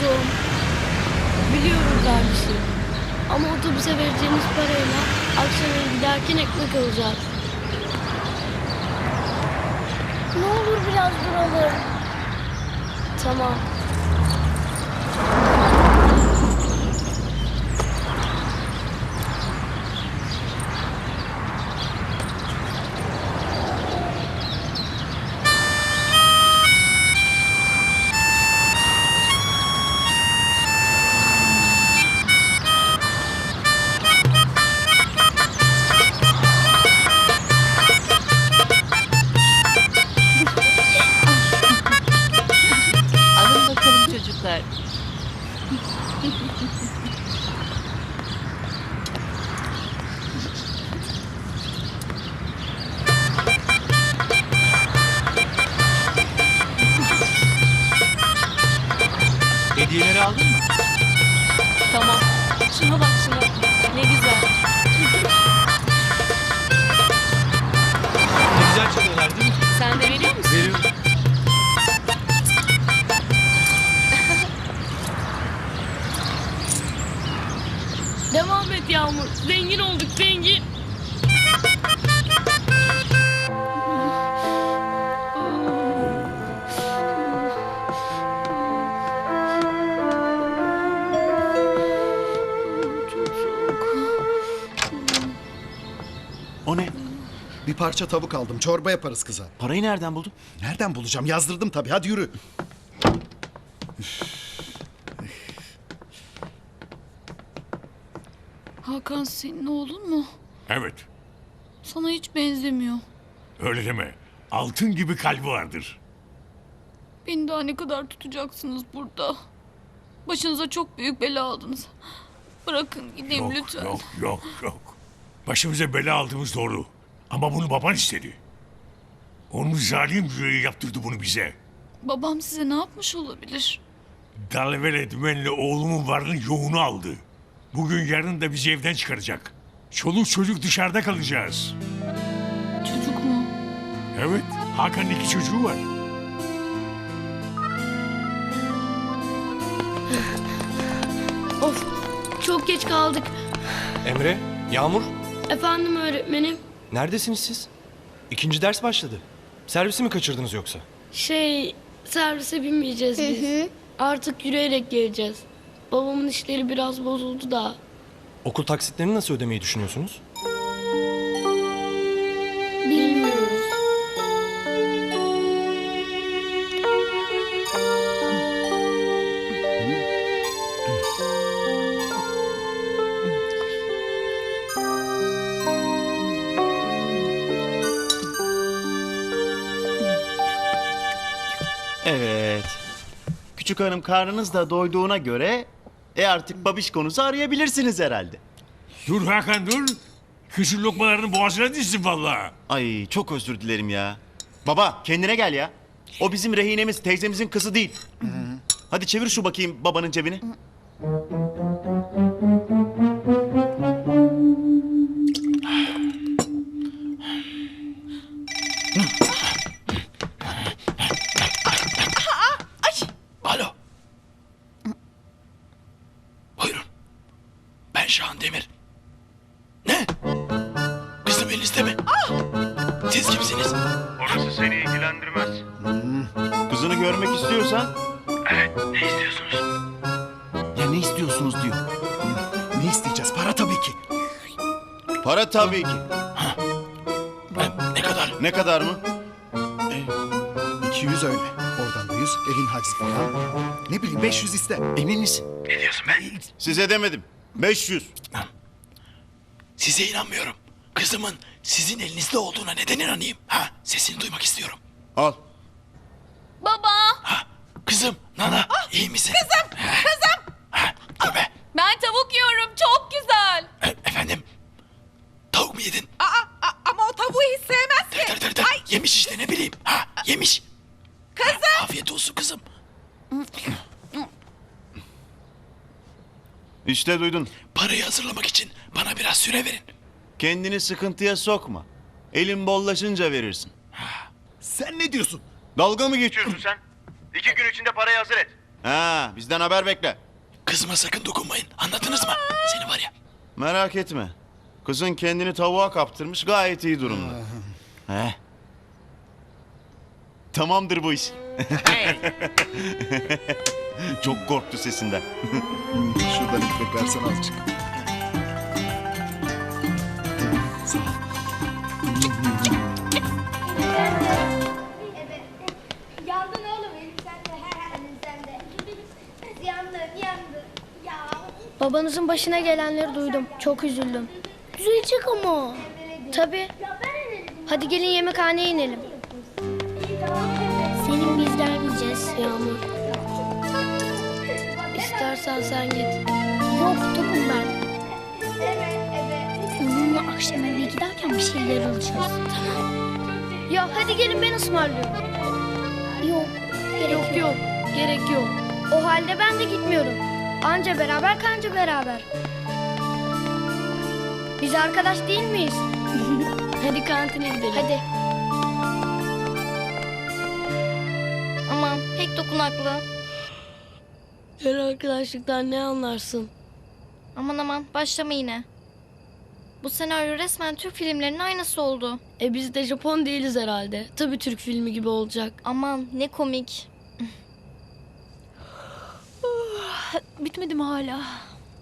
buldum. Biliyorum kardeşim. Ama otobüse vereceğimiz parayla akşam eve giderken ekmek alacağız. Ne olur biraz duralım. Tamam. Şuna bak şuna. Ne güzel. Ne güzel çalıyorlar değil mi? Sen de veriyor musun? Veriyorum. Devam et Yağmur. Zengin olduk zengin. Bir parça tavuk aldım. Çorba yaparız kıza. Parayı nereden buldun? Nereden bulacağım? Yazdırdım tabii. Hadi yürü. Hakan senin oğlun mu? Evet, Sana hiç benzemiyor. öyle deme. Altın gibi kalbi vardır. Beni daha ne kadar tutacaksınız burada? Başınıza çok büyük bela aldınız. Bırakın gideyim Yok, lütfen. yok, yok, yok. Başımıza bela aldığımız doğru. Ama bunu baban istedi. Onun zalim yüreği yaptırdı bunu bize. Babam size ne yapmış olabilir? Dalvele dümenle oğlumun varını yoğunu aldı. Bugün yarın da bizi evden çıkaracak. Çoluk çocuk dışarıda kalacağız. Çocuk mu? Evet, Hakan'ın iki çocuğu var. Of. Çok geç kaldık. Emre, Yağmur, Efendim öğretmenim. Neredesiniz siz? İkinci ders başladı. Servisi mi kaçırdınız yoksa? Şey servise binmeyeceğiz biz. Artık yürüyerek geleceğiz. Babamın işleri biraz bozuldu da. Okul taksitlerini nasıl ödemeyi düşünüyorsunuz? Evet. Küçük hanım karnınız da doyduğuna göre e artık babişkonuzu arayabilirsiniz herhalde. Dur Hakan dur. Kızın lokmalarını boğazına dizsin vallahi. Ay çok özür dilerim ya. Baba kendine gel ya. O bizim rehinemiz teyzemizin kızı değil. Hadi çevir şu bakayım babanın cebini. İlgilendirmez. Kızını görmek istiyorsan Evet. Ne istiyorsunuz? ya ne istiyorsunuz diyor. Ne isteyeceğiz? Para tabii ki. Para tabii ki. Ben, ne kadar? Ne kadar mı? 200 öyle. Oradan da 100. Elin haczi falan. Ne bileyim 500 iste. Emin misin? Ne diyorsun ben? Size demedim. 500. Size inanmıyorum. Kızımın sizin elinizde olduğuna neden inanayım? Ha, sesini duymak istiyorum. Al. Baba! Ha, kızım, Nana, iyi misin? Kızım, kızım. Ha, dur be. Ben tavuk yiyorum. Çok güzel. E- efendim, tavuk mu yedin? Aa, ama o tavuğu hiç sevmez ki. Dır dır dır. Yemiş işte ne bileyim. Ha, yemiş. Kızım. afiyet olsun kızım. İşte duydun. Parayı hazırlamak için bana biraz süre verin. Kendini sıkıntıya sokma. Elin bollaşınca verirsin. Sen ne diyorsun? Dalga mı geçiyorsun sen? İki gün içinde parayı hazır et. Ha, bizden haber bekle. Kızıma sakın dokunmayın. Anladınız mı? Seni var ya. Merak etme. Kızın kendini tavuğa kaptırmış gayet iyi durumda. He. Tamamdır bu iş. Çok korktu sesinden. Şuradan ekmek versene azıcık. Yandın oğlum de de. Ya Babanızın başına gelenleri duydum. Çok üzüldüm. Üzülecek ama. Tabii. Hadi gelin yemekhaneye inelim. Senin bizler bileceğiz Yağmur. İstersen sen git. Yok tokum ben. Onunla akşam eve giderken bir şeyler alacağız. Tamam. Ya hadi gelin ben ısmarlıyorum. Yok. Gerek yok, yok. Gerek yok. O halde ben de gitmiyorum. Anca beraber kanca beraber. Biz arkadaş değil miyiz? hadi kantine gidelim. Hadi. Aman pek dokunaklı. Her arkadaşlıktan ne anlarsın? Aman aman başlama yine. Bu senaryo resmen Türk filmlerinin aynısı oldu. E biz de Japon değiliz herhalde. Tabii Türk filmi gibi olacak. Aman ne komik. Bitmedi mi hala?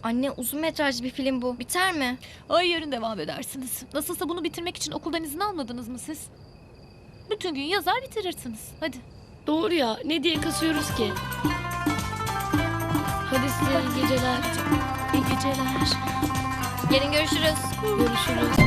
Anne uzun metrajlı bir film bu. Biter mi? Ay yarın devam edersiniz. Nasılsa bunu bitirmek için okuldan izin almadınız mı siz? Bütün gün yazar bitirirsiniz. Hadi. Doğru ya. Ne diye kasıyoruz ki? Hadi size iyi geceler. İyi geceler. Yarın görüşürüz. Görüşürüz.